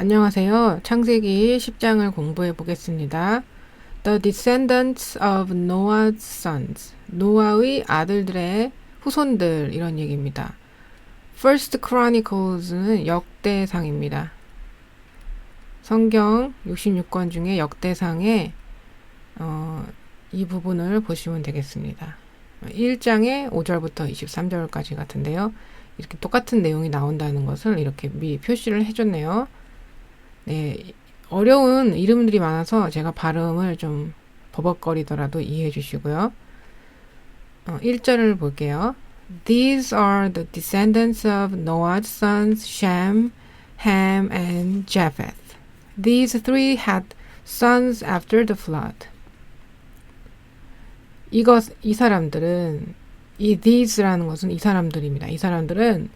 안녕하세요. 창세기 10장을 공부해 보겠습니다. The descendants of Noah's sons. 노아의 아들들의 후손들 이런 얘기입니다. First Chronicles는 역대상입니다. 성경 66권 중에 역대상에 어, 이 부분을 보시면 되겠습니다. 1장에 5절부터 23절까지 같은데요. 이렇게 똑같은 내용이 나온다는 것을 이렇게 미 표시를 해줬네요. 네, 어려운 이름들이 많아서 제가 발음을 좀 버벅거리더라도 이해해 주시고요. 어, 1절을 볼게요. These are the descendants of Noah's sons Shem, Ham, and Japheth. These three had sons after the flood. 이것 이 사람들은 이 these라는 것은 이 사람들입니다. 이 사람들은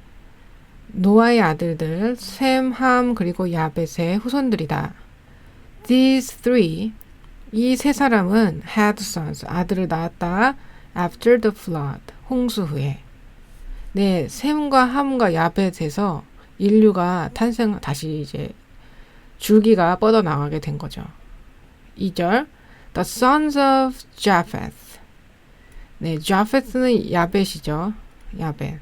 노아의 아들들 셈, 함 그리고 야벳의 후손들이다. These three 이 세 사람은 had sons 아들을 낳았다. After the flood 홍수 후에 네 셈과 함과 야벳에서 인류가 탄생 다시 이제 줄기가 뻗어 나가게 된 거죠. 2절 The sons of Japheth 네, 자페스는 야벳이죠. 야벳.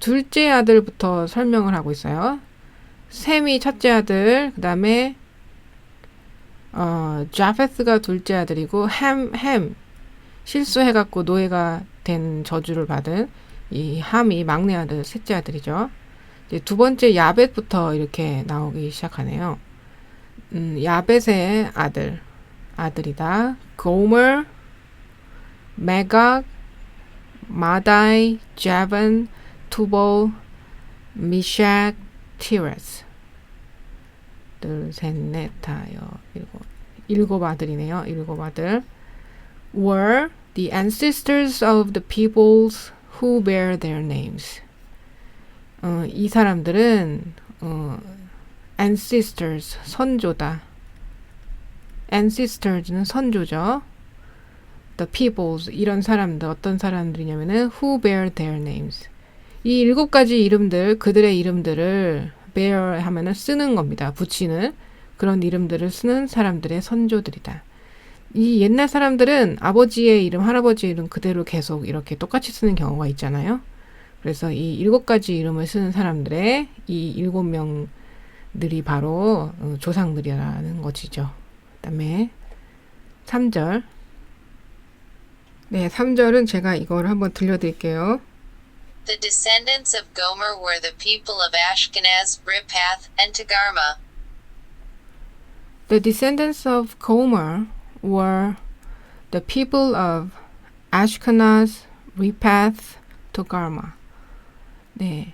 둘째 아들부터 설명을 하고 있어요. 셈이 첫째 아들, 그 다음에 어, 자페스가 둘째 아들이고 햄, 햄 실수해갖고 노예가 된 저주를 받은 이 함이 막내 아들, 셋째 아들이죠. 이제 두 번째 야벳부터 이렇게 나오기 시작하네요. 음, 야벳의 아들, 아들이다. 고mer, 메각, 마다이, 자반, 투볼, 미샥, 티레스. 둘, 셋, 넷, 다, 여, 일곱. 일곱 아들이네요. 일곱 아들. were the ancestors of the peoples who bear their names. 어, 이 사람들은 어, ancestors 선조다. ancestors는 선조죠. the peoples 이런 사람들 어떤 사람들이냐면은 who bear their names. 이 일곱 가지 이름들 그들의 이름들을 bear 하면은 쓰는 겁니다. 붙이는 그런 이름들을 쓰는 사람들의 선조들이다. 이 옛날 사람들은 아버지의 이름, 할아버지의 이름 그대로 계속 이렇게 똑같이 쓰는 경우가 있잖아요. 그래서 이 일곱 가지 이름을 쓰는 사람들의 이 일곱 명들이 바로 어, 조상들이라는 것이죠. 그 다음에 3절. 네, 3절은 제가 이걸 한번 들려드릴게요. The descendants of Gomer were the people of Ashkenaz, Riphath, and Togarmah. The descendants of Gomer were the people of Ashkenaz, Rephath, Togarmah. 네,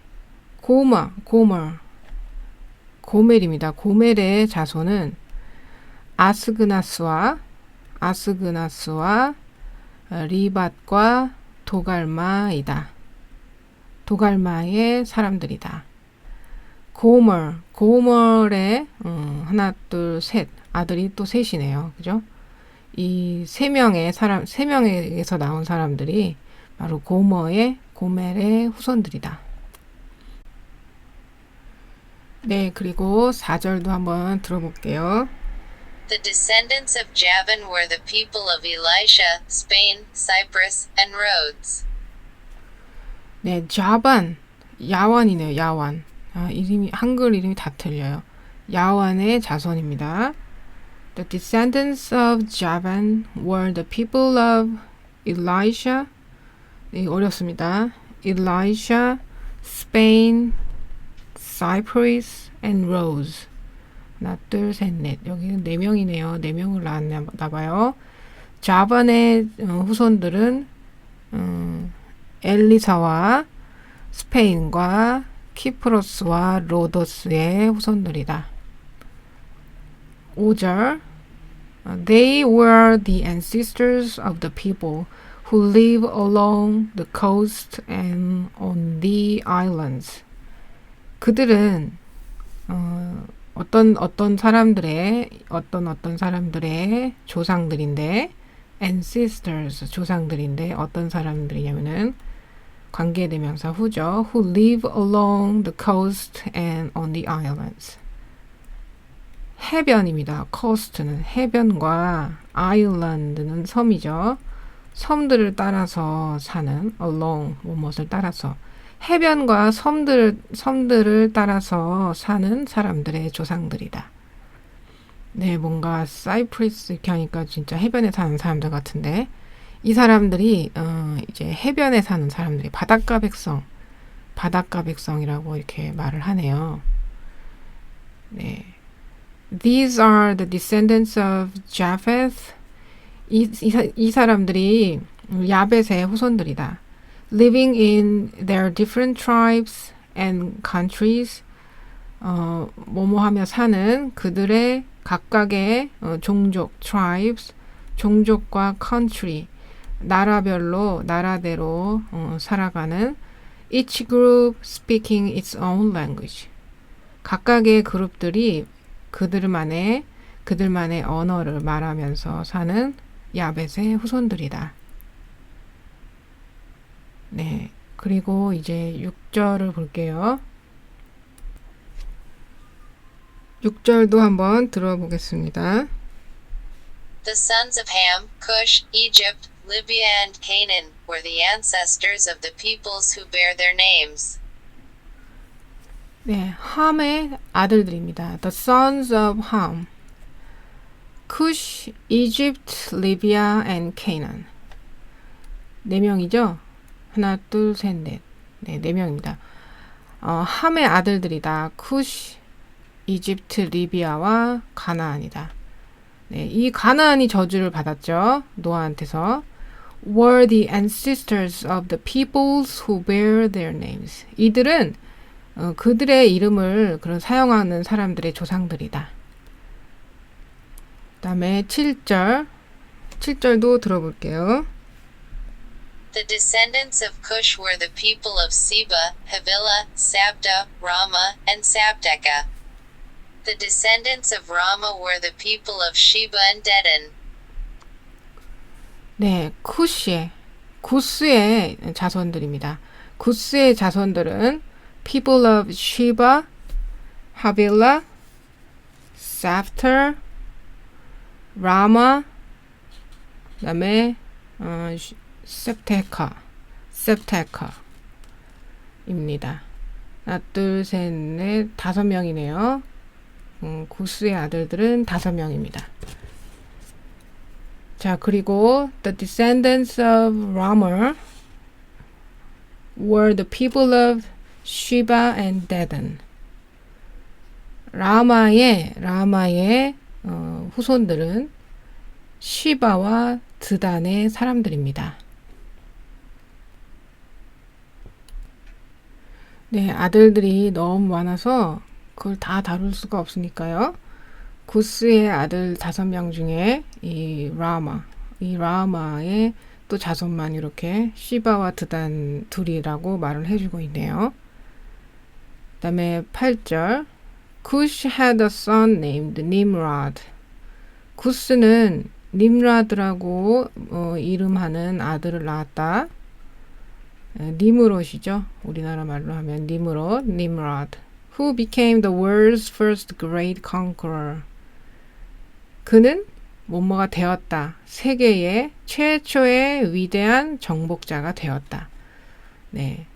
고마, 고mer, 고멜입니다. 고멜의 자손은 아스그나스와 아스그나스와 리밧과 도갈마이다. 도갈마의 사람들이다. 고멀, 고멀의 음, 하나, 둘, 셋 아들이 또 셋이네요. 그죠? 이 세 명의 사람, 세 명에서 나온 사람들이 바로 고머의 고멜의 후손들이다. 네, 그리고 4절도 한번 들어볼게요. The descendants of Javan were the people of Elisha, Spain, Cyprus, and Rhodes. 네, 자반, 야완이네요, 야완. 아, 이름이, 한글 이름이 다 틀려요. 야완의 자손입니다. The descendants of Javan were the people of Elisha. 네, 어렵습니다. Elisha, Spain, Cyprus, and Rhodes. 하나, 둘, 셋, 넷. 여기는 네 명이네요. 네 명을 낳았나 봐요. 자반의 어, 후손들은 음, 엘리사와 스페인과 키프로스와 로도스의 후손들이다. 5절 They were the ancestors of the people who live along the coast and on the islands. 그들은 어, 어떤 어떤 사람들의 어떤 어떤 사람들의 조상들인데 ancestors 조상들인데 어떤 사람들이냐면은 관계대명사 후죠. who live along the coast and on the islands. 해변입니다. coast는 해변과 island는 섬이죠. 섬들을 따라서 사는 along 무엇을 따라서 해변과 섬들 섬들을 따라서 사는 사람들의 조상들이다. 네, 뭔가 사이프리스 이렇게 하니까 진짜 해변에 사는 사람들 같은데 이 사람들이 어, 이제 해변에 사는 사람들이 바닷가 백성, 바닷가 백성이라고 이렇게 말을 하네요. 네. These are the descendants of Japheth. 이, 이, 사- 이 사람들이 야벳의 후손들이다. Living in their different tribes and countries. 어, 뭐뭐하며 사는 그들의 각각의 어, 종족, tribes, 종족과 country, 나라별로, 나라대로 어, 살아가는 each group speaking its own language. 각각의 그룹들이 그들만의 그들만의 언어를 말하면서 사는 야벳의 후손들이다. 네. 그리고 이제 6절을 볼게요. 6절도 한번 들어보겠습니다. The sons of Ham, Cush, Egypt, Libya, and Canaan were the ancestors of the peoples who bear their names. 네, 함의 아들들입니다. The sons of Ham. Cush, Egypt, Libya, and Canaan. 네 명이죠? 하나, 둘, 셋, 넷. 네, 네 명입니다. 어, 함의 아들들이다. 쿠시, 이집트, 리비아와 가나안이다. 네, 이 가나안이 저주를 받았죠. 노아한테서. were the ancestors of the peoples who bear their names. 이들은 어, 그들의 이름을 그런 사용하는 사람들의 조상들이다. 그다음에 7절. 7절도 들어볼게요. The descendants of Cush were the people of Seba, Havilah, Sabta, Rama, and Sabteka. The descendants of Rama were the people of Sheba and Dedan. 네, 쿠시의 구스의 자손들입니다. 구스의 자손들은 people of Sheba, Havilah, Sapter, Rama, 그다음에 어, 시- septeca, septeca입니다. 하나, 둘, 셋, 넷, 다섯 명이네요. 음, 구스의 아들들은 다섯 명입니다. 자, 그리고 the descendants of Rama were the people of Sheba and Dedan. 라마의 라마의 어, 후손들은 시바와 드단의 사람들입니다. 네, 아들들이 너무 많아서 그걸 다 다룰 수가 없으니까요. 구스의 아들 다섯 명 중에 이 라마, 이 라마의 또 자손만 이렇게 시바와 드단 둘이라고 말을 해주고 있네요. 그 다음에 8절 Cush had a son named Nimrod. 구스는 님라드라고 어, 이름하는 아들을 낳았다. 에, 니므롯이죠. 우리나라 말로 하면 니므롯, Nimrod. Who became the world's first great conqueror. 그는 뭐뭐가 되었다. 세계의 최초의 위대한 정복자가 되었다. 네.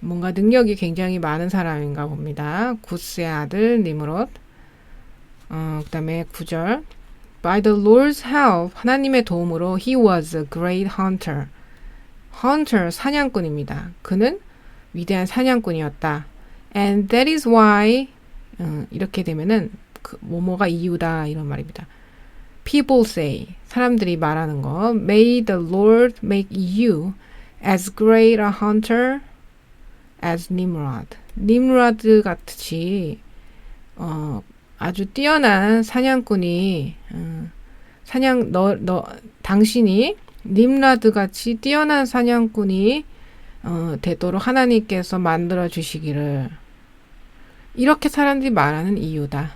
뭔가 능력이 굉장히 많은 사람인가 봅니다. 구스의 아들 니므롯. 어, 그다음에 9절. By the Lord's help, 하나님의 도움으로 he was a great hunter. hunter 사냥꾼입니다. 그는 위대한 사냥꾼이었다. And that is why 어, 이렇게 되면은 그 뭐뭐가 이유다 이런 말입니다. People say 사람들이 말하는 거 May the Lord make you as great a hunter as Nimrod. 니므라드 같이 어, 아주 뛰어난 사냥꾼이 어, 사냥 너 너 당신이 님라드 같이 뛰어난 사냥꾼이 어, 되도록 하나님께서 만들어 주시기를 이렇게 사람들이 말하는 이유다.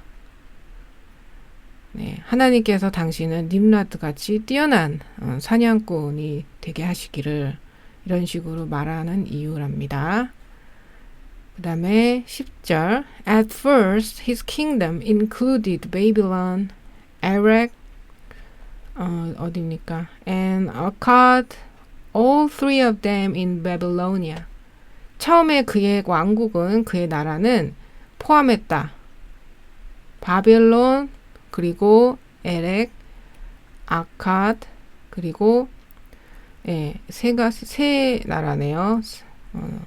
네, 하나님께서 당신은 님라드 같이 뛰어난 어, 사냥꾼이 되게 하시기를 이런 식으로 말하는 이유랍니다. 그 다음에 10절 At first his kingdom included Babylon, Erech, 어, 어디입니까? And Akkad, all three of them in Babylonia. 처음에 그의 왕국은 그의 나라는 포함했다. 바벨론 그리고 에렉, 아카드 그리고 예, 세가 세 나라네요. 어,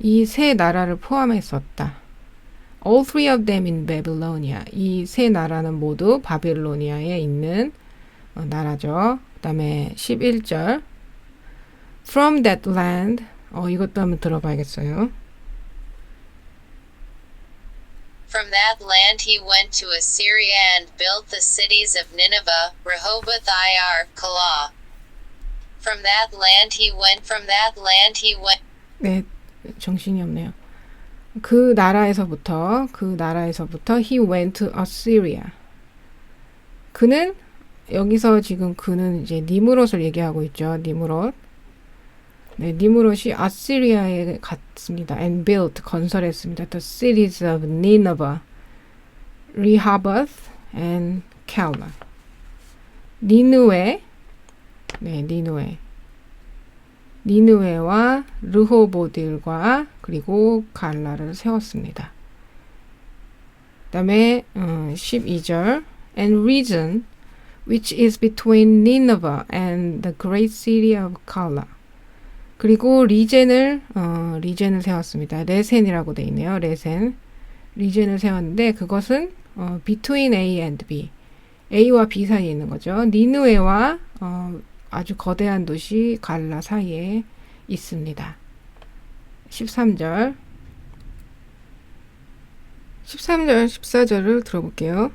이세 나라를 포함했었다. All three of them in Babylonia. 이 세 나라는 모두 바빌로니아에 있는 어, 나라죠. 그 다음에 11절 From that land 어, 이것도 한번 들어봐야겠어요. From that land he went to Assyria and built the cities of Nineveh, Rehoboth Ir, Calah. From that land he went from that land he went 네, 정신이 없네요. 그 나라에서부터 그 나라에서부터 he went to Assyria. 그는 여기서 지금 그는 이제 니무롯을 얘기하고 있죠. 니무롯. 네, 니무롯이 아시리아에 갔습니다. and built 건설했습니다. The cities of Nineveh, Rehoboth, and Calah. 니누에, 네, 니누에. 니누에와 르호보딜과 그리고 갈라를 세웠습니다. 그다음에 어, 12절 and region which is between Nineveh and the great city of Kala. 그리고 리젠을 어, 리젠을 세웠습니다. 레센이라고 돼 있네요. 레센 리젠을 세웠는데 그것은 어, between A and B A와 B 사이에 있는 거죠. 니누에와 어, 아주 거대한 도시 갈라 사이에 있습니다. 13절 13절 14절을 들어볼게요.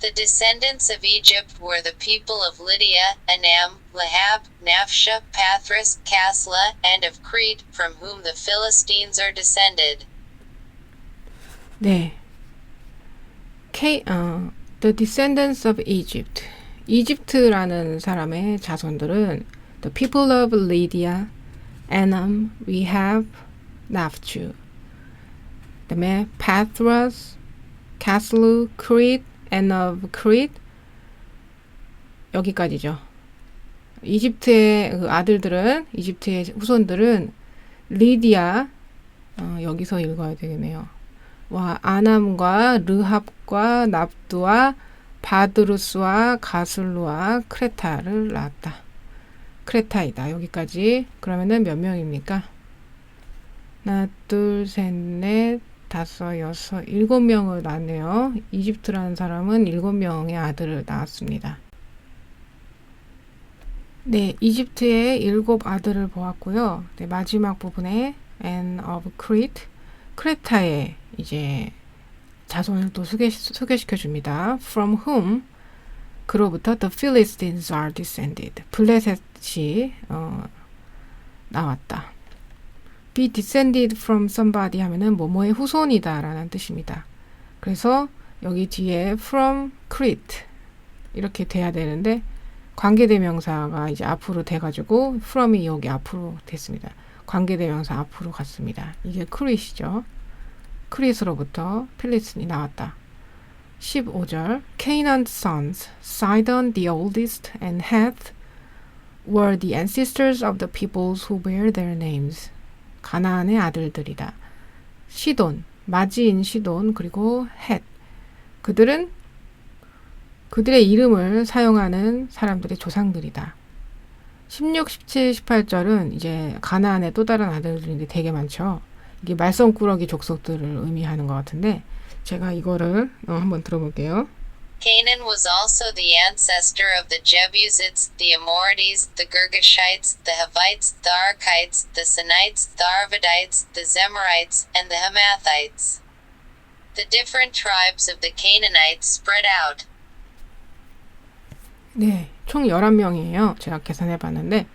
The descendants of Egypt were the people of Lydia, Anam, Lahab, Naphtha, Pathras, Casla, and of Crete, from whom the Philistines are descended. 네. K, 어, The descendants of Egypt. 이집트라는 사람의 자손들은 the people of Lydia, Anam, Rehab, Naphtha. 그다음에 Pathros, Caslu, Crete, and of Crete. 여기까지죠. 이집트의 그 아들들은 이집트의 후손들은 리디아 어, 여기서 읽어야 되겠네요. 와 아남과 르합과 납두와 바드루스와 가슬루와 크레타를 낳았다. 크레타이다. 여기까지. 그러면은 몇 명입니까? 하나, 둘, 셋, 넷, 다섯, 여섯, 일곱 명을 낳네요. 이집트라는 사람은 일곱 명의 아들을 낳았습니다. 네, 이집트의 일곱 아들을 보았고요. 네, 마지막 부분에 and of Crete, 크레타의 이제 자손을 또 소개, 소개시켜 줍니다. From whom 그로부터 the Philistines are descended. 블레셋이 어, 나왔다. Be descended from somebody 하면은 뭐뭐의 후손이다라는 뜻입니다. 그래서 여기 뒤에 from Crete 이렇게 돼야 되는데 관계대명사가 이제 앞으로 돼가지고 from이 여기 앞으로 됐습니다. 관계대명사 앞으로 갔습니다. 이게 크릿이죠. 크릿으로부터 필리스틴이 나왔다. 15절 Canaan's sons, Sidon the oldest and Heth were the ancestors of the peoples who bear their names. 가나안의 아들들이다. 시돈, 마지인 시돈 그리고 헷. 그들은 그들의 이름을 사용하는 사람들의 조상들이다. 16, 17, 18절은 이제 가나안의 또 다른 아들들인데 되게 많죠. 이게 말썽꾸러기 족속들을 의미하는 것 같은데 제가 이거를 어, 한번 들어볼게요. Canaan was also the ancestor of the Jebusites, the Amorites, the Girgashites, the Hivites, the Archites, the Sinites, the Arvadites, the Zemarites, and the Hamathites. The different tribes of the Canaanites spread out. 네, 총 11명이에요. 제가 계산해 봤는데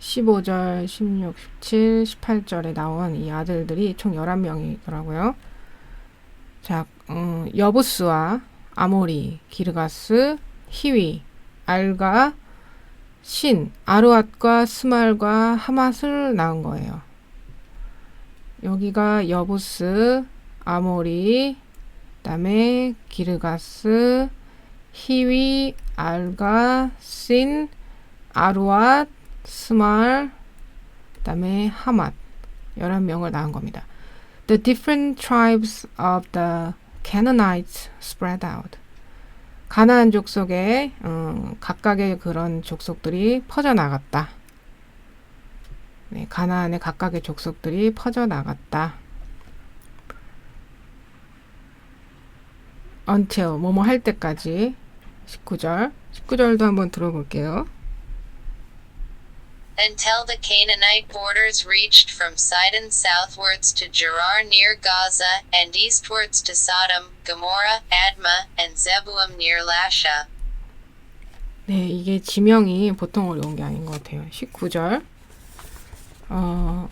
15절, 16, 17, 18절에 나온 이 아들들이 총 11명이더라고요. 자, 음, 여부스와 아모리, 기르가스, 히위, 알가, 신, 아르앗과 스말과 하맛을 낳은 거예요. 여기가 여부스, 아모리, 그다음에 기르가스, 히위, 알가, 신, 아루앗, 스말, 그다음에 하맛 11명을 낳은 겁니다. The different tribes of the Canaanites spread out. 가나안 족속에 어, 각각의 그런 족속들이 퍼져 나갔다. 네, 가나안의 각각의 족속들이 퍼져 나갔다. until 뭐뭐 할 때까지 19절 19절도 한번 들어볼게요. Until the Canaanite borders reached from Sidon southwards to Gerar near Gaza, and eastwards to Sodom, Gomorrah, Admah, and Zeboim near Lasha. 네, 이게 지명이 보통 어려운 게 아닌 것 같아요. 19절. 어,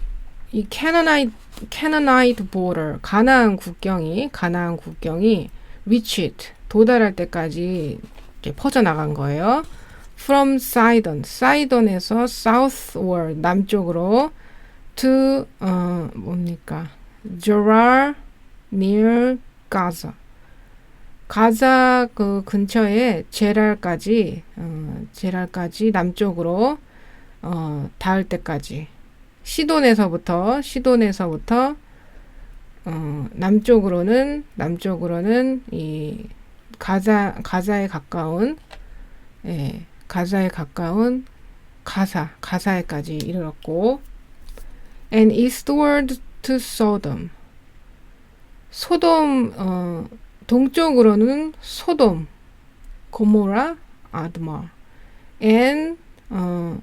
이 Canaanite, Canaanite border, 가나안 국경이, 가나안 국경이 reached, 도달할 때까지 이제 퍼져 나간 거예요. From Sidon, 사이돈에서 southward, 남쪽으로 to, 어, 뭡니까? Gerar near Gaza. 가자 그 근처에 제랄까지 어, 제랄까지 남쪽으로 어, 닿을 때까지 시돈에서부터 시돈에서부터 어, 남쪽으로는 남쪽으로는 이 가자 가자에 가까운 예, 가자에 가까운 가사 가사에까지 이르렀고 and eastward to Sodom 소돔 어, 동쪽으로는 소돔, 고모라, 아드마, and 어,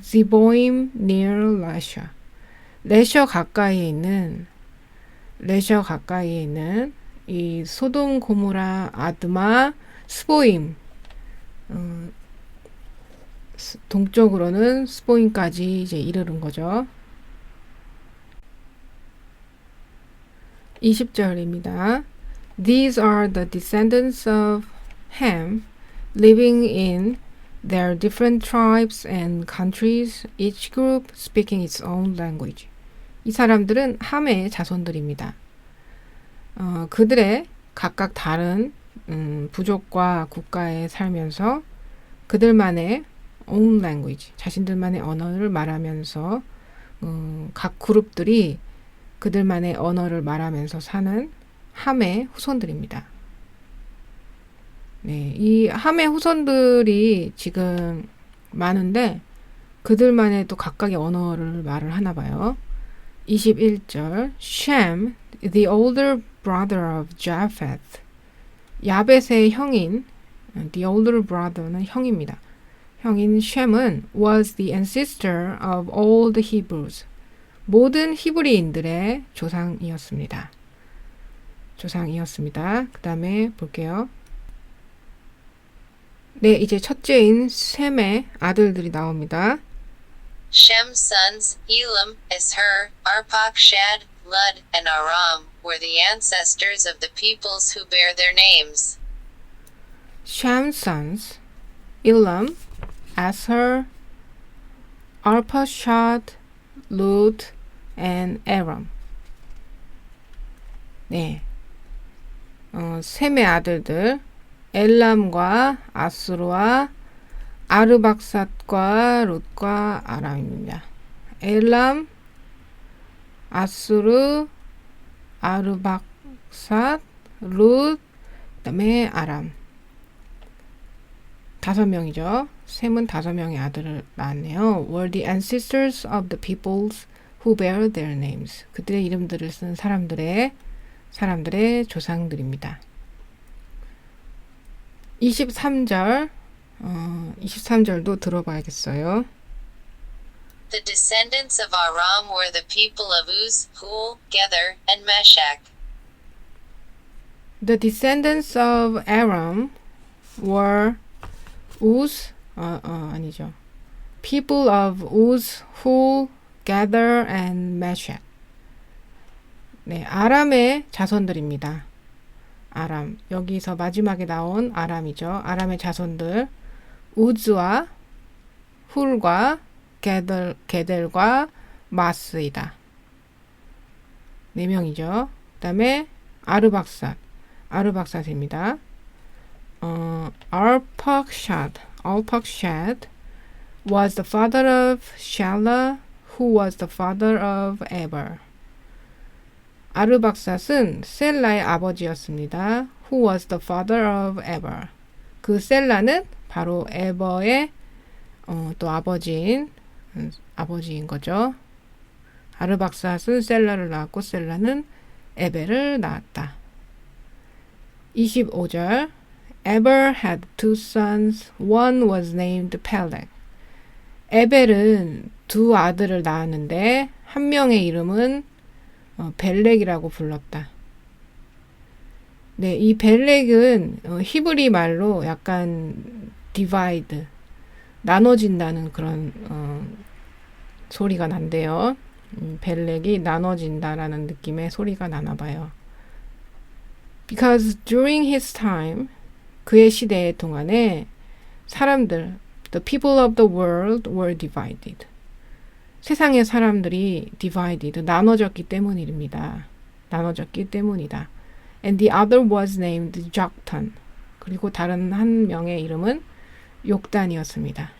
지보임 near 라샤. 레셔 가까이에 있는 레셔 가까이에 있는 이 소돔, 고모라, 아드마, 스보임 어, 스- 동쪽으로는 스보임까지 이제 이르는 거죠. 20절입니다. These are the descendants of Ham, living in their different tribes and countries, each group speaking its own language. 이 사람들은 함의 자손들입니다. 어, 그들의 각각 다른 음, 부족과 국가에 살면서 그들만의 own language, 자신들만의 언어를 말하면서 음, 각 그룹들이 그들만의 언어를 말하면서 사는 함의 후손들입니다. 네, 이 함의 후손들이 지금 많은데 그들만의 또 각각의 언어를 말을 하나 봐요. 21절 Shem, the older brother of Japheth. 야벳의 형인 the older brother는 형입니다. 형인 셈은 was the ancestor of all the Hebrews. 모든 히브리인들의 조상이었습니다. 조상이었습니다. 그 다음에 볼게요. 네, 이제 첫째인 셈의 아들들이 나옵니다. Shem's sons, Elam, Asher, Arpachshad, Lud, and Aram, were the ancestors of the peoples who bear their names. Sham's sons, Elam, Asher, Arpachshad, Lud, and Aram. 네. 어, 셈의 아들들, 엘람과 아수르와 아르박삿과 롯과 아람입니다. 엘람, 아수르, 아르박삿, 롯, 그다음에 아람. 다섯 명이죠. 셈은 다섯 명의 아들을 낳았네요. Were the ancestors of the peoples who bear their names. 그들의 이름들을 쓴 사람들의 사람들의 조상들입니다. 23절 어, 23절도 들어봐야겠어요. The descendants of Aram were the people of Uz, Hul, Gether, and Meshach. The descendants of Aram were Uz, 어, 어, 아니죠. People of Uz, Hul, Gather, and Meshach. 네, 아람의 자손들입니다. 아람. 여기서 마지막에 나온 아람이죠. 아람의 자손들. 우즈와 훌과 게델, 게델과 마스이다. 네 명이죠. 그 다음에 아르박삿, 아르박삿입니다. 어, Arpachshad, Arpachshad was the father of Shala, who was the father of Eber. 아르박삿은 셀라의 아버지였습니다. Who was the father of Eber. 그 셀라는 바로 에버의 어, 또 아버지인 음, 아버지인 거죠. 아르박삿은 셀라를 낳았고 셀라는 에벨을 낳았다. 25절 Eber had two sons. One was named Peleg. 에벨은 두 아들을 낳았는데 한 명의 이름은 어, 벨렉이라고 불렀다. 네, 이 벨렉은 어, 히브리 말로 약간 divide, 나눠진다는 그런 어, 소리가 난대요. 음, 벨렉이 나눠진다라는 느낌의 소리가 나나 봐요. Because during his time, 그의 시대 동안에 사람들, the people of the world were divided. 세상의 사람들이 divided, 나눠졌기 때문입니다. 나눠졌기 때문이다. And the other was named Joktan. 그리고 다른 한 명의 이름은 욕단이었습니다.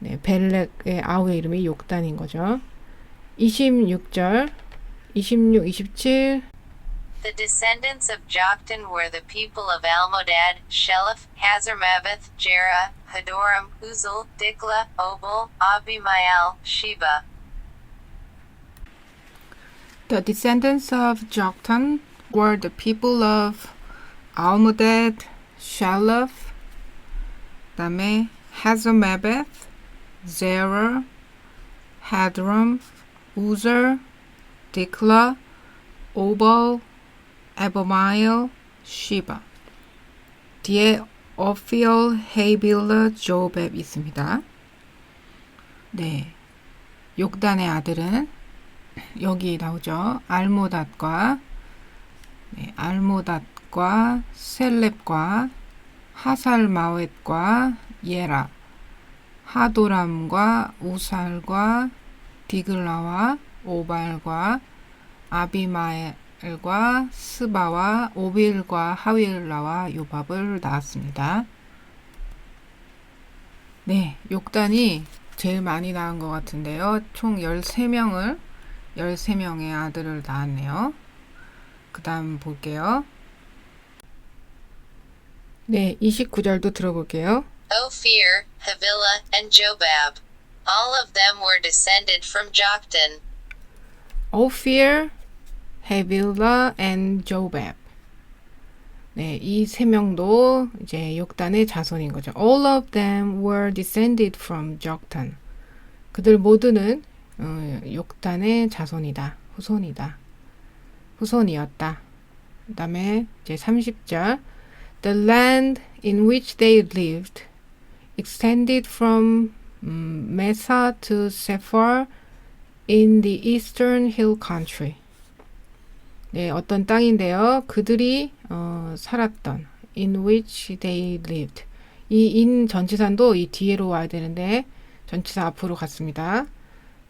네, 벨렉의 아우의 이름이 욕단인 거죠. 26절, 26, 27, The descendants of Joktan were the people of Almodad, Sheleph, Hazarmaveth, Jera, Hadoram, Uzal, Dikla, Obal, Abimael, Sheba. The descendants of Joktan were the people of Almodad, Sheleph, Dame, Hazarmaveth, Zerah, Hadram, Uzer, Dikla, Obal, Abimael, Sheba. 뒤에 어피얼, 헤이빌러, 조벳 있습니다. 네. 욕단의 아들은 여기 나오죠. 알모닷과 네, 알모닷과 셀렙과 하살마웻과 예라 하도람과 우살과 디글라와 오발과 아비마엘 과 스바와 오빌과 하윌라와 요밥을 낳았습니다. 네, 욕단이 제일 많이 낳은 것 같은데요. 총 13명을 13명의 아들을 낳았네요. 그 다음 볼게요. 네, 29절도 들어볼게요. Ophir, Havilah, and Jobab. All of them were descended from Joktan. Ophir, Havilah, and Jobab. 네, 이 세 명도 이제 욕단의 자손인 거죠. All of them were descended from Joktan. 그들 모두는 어, 욕단의 자손이다. 후손이다. 후손이었다. 그 다음에 이제 30절 The land in which they lived extended from 음, Mesa to Sephar in the eastern hill country. 네, 어떤 땅인데요. 그들이 어, 살았던 in which they lived. 이 in 전치사도 이 뒤에로 와야 되는데 전치사 앞으로 갔습니다.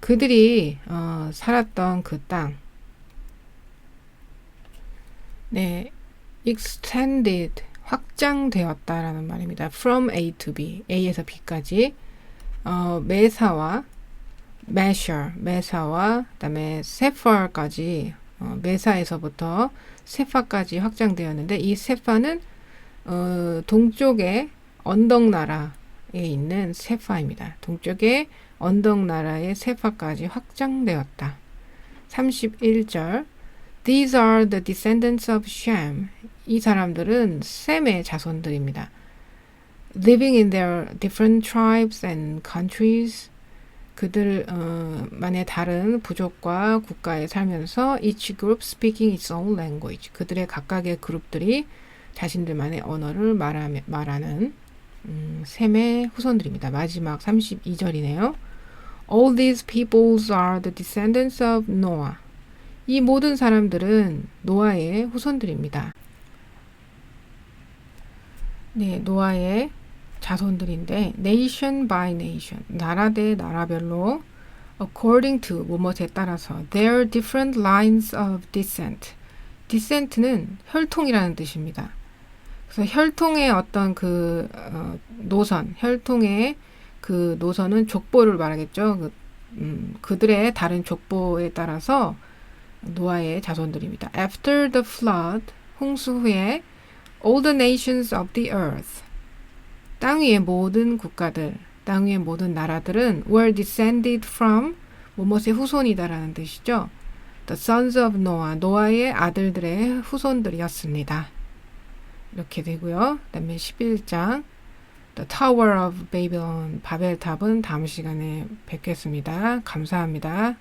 그들이 어, 살았던 그 땅. 네, extended 확장되었다라는 말입니다. From A to B, A에서 B까지 어, 메사와 메셔, 메사와 그다음에 세파까지 어, 메사에서부터 세파까지 확장되었는데 이 세파는 어, 동쪽의 언덕 나라에 있는 세파입니다. 동쪽의 언덕 나라의 세파까지 확장되었다. 31절 These are the descendants of Shem. 이 사람들은 셈의 자손들입니다. Living in their different tribes and countries. 그들 어, 다른 부족과 국가에 살면서 each group speaking its own language. 그들의 각각의 그룹들이 자신들만의 언어를 말하며, 말하는 음, 셈의 후손들입니다. 마지막 32절이네요. All these peoples are the descendants of Noah. 이 모든 사람들은 노아의 후손들입니다. 네, 노아의 자손들인데 nation by nation 나라 대 나라별로 according to 뭐뭐에 따라서 their different lines of descent descent는 혈통이라는 뜻입니다. 그래서 혈통의 어떤 그 어, 노선, 혈통의 그 노선은 족보를 말하겠죠. 그, 음, 그들의 다른 족보에 따라서 노아의 자손들입니다. After the flood, 홍수 후에 all the nations of the earth, 땅 위의 모든 국가들, 땅 위의 모든 나라들은 were descended from 뭐뭇의 후손이다라는 뜻이죠. The sons of Noah, 노아의 아들들의 후손들이었습니다. 이렇게 되고요. 그다음에 11장 The Tower of Babylon, 바벨탑은 다음 시간에 뵙겠습니다. 감사합니다.